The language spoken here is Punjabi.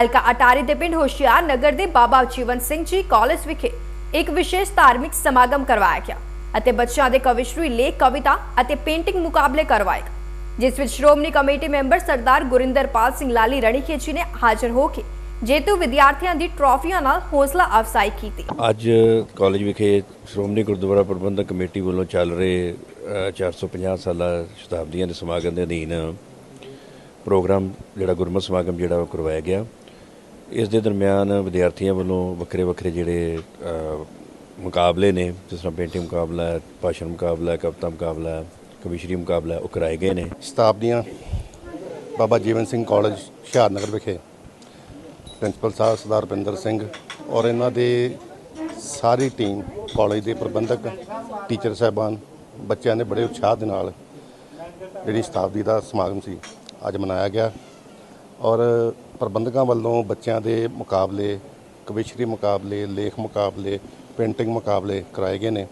ਹਲਕਾ ਅਟਾਰੀ ਦੇ ਪਿੰਡ ਹੋਸ਼ਿਆਰ ਨਗਰ ਦੇ ਬਾਬਾ ਜੀਵਨ ਸਿੰਘ ਜੀ ਕਾਲਜ ਵਿਖੇ ਇੱਕ ਵਿਸ਼ੇਸ਼ ਧਾਰਮਿਕ ਸਮਾਗਮ ਕਰਵਾਇਆ ਗਿਆ ਅਤੇ ਬੱਚਿਆਂ ਦੇ ਕਵਿਸ਼ਰੀ ਲੇਖ, ਕਵਿਤਾ ਅਤੇ ਪੇਂਟਿੰਗ ਮੁਕਾਬਲੇ ਕਰਵਾਏ ਜਿਸ ਵਿੱਚ ਸ਼੍ਰੋਮਣੀ ਕਮੇਟੀ ਮੈਂਬਰ ਸਰਦਾਰ ਗੁਰਿੰਦਰਪਾਲ ਸਿੰਘ ਲਾਲੀ ਰਣੀਕੇ ਜੀ ਨੇ ਹਾਜ਼ਰ ਹੋ ਕੇ ਜੇਤੂ ਵਿਦਿਆਰਥੀਆਂ ਦੀ ਟਰਾਫੀਆਂ ਨਾਲ ਹੌਸਲਾ ਅਫਜ਼ਾਈ ਕੀਤੀ। ਅੱਜ ਕਾਲਜ ਵਿਖੇ ਸ਼੍ਰੋਮਣੀ ਗੁਰਦੁਆਰਾ ਪ੍ਰਬੰਧਕ ਕਮੇਟੀ ਵੱਲੋਂ ਚੱਲ ਰਹੇ 450 ਸਾਲਾ ਸ਼ਤਾਬਦੀਆਂ ਦੇ ਸਮਾਗਮ ਦੇ ਅਧੀਨ ਪ੍ਰੋਗਰਾਮ, ਜਿਹੜਾ ਗੁਰਮਤਿ ਸਮਾਗਮ ਜਿਹੜਾ ਉਹ ਕਰਵਾਇਆ ਗਿਆ। ਇਸ ਦੇ ਦਰਮਿਆਨ ਵਿਦਿਆਰਥੀਆਂ ਵੱਲੋਂ ਵੱਖਰੇ ਵੱਖਰੇ ਜਿਹੜੇ ਮੁਕਾਬਲੇ ਨੇ ਜਿਸ ਤਰ੍ਹਾਂ ਪੇਂਟਿੰਗ ਮੁਕਾਬਲਾ ਹੈ ਭਾਸ਼ਣ ਮੁਕਾਬਲਾ ਹੈ ਕਵਿਤਾ ਮੁਕਾਬਲਾ ਹੈ ਕਵਿਸ਼ਰੀ ਮੁਕਾਬਲਾ ਹੈ, ਉਹ ਕਰਾਏ ਗਏ ਨੇ। ਸ਼ਤਾਬਦੀਆਂ ਬਾਬਾ ਜੀਵਨ ਸਿੰਘ ਕਾਲਜ ਹੁਸ਼ਿਆਰਨਗਰ ਵਿਖੇ ਪ੍ਰਿੰਸੀਪਲ ਸਾਹਿਬ ਸਰਦਾਰ ਰੁਪਿੰਦਰ ਸਿੰਘ ਔਰ ਇਹਨਾਂ ਦੇ ਸਾਰੀ ਟੀਮ ਕਾਲਜ ਦੇ ਪ੍ਰਬੰਧਕ ਟੀਚਰ ਸਾਹਿਬਾਨ ਬੱਚਿਆਂ ਦੇ ਬੜੇ ਉਤਸ਼ਾਹ ਦੇ ਨਾਲ ਜਿਹੜੀ ਸ਼ਤਾਬਦੀ ਦਾ ਸਮਾਗਮ ਸੀ ਅੱਜ ਮਨਾਇਆ ਗਿਆ ਔਰ ਪ੍ਰਬੰਧਕਾਂ ਵੱਲੋਂ ਬੱਚਿਆਂ ਦੇ ਮੁਕਾਬਲੇ ਕਵਿਸ਼ਰੀ ਮੁਕਾਬਲੇ ਲੇਖ ਮੁਕਾਬਲੇ ਪੇਂਟਿੰਗ ਮੁਕਾਬਲੇ ਕਰਾਏ ਗਏ ਨੇ।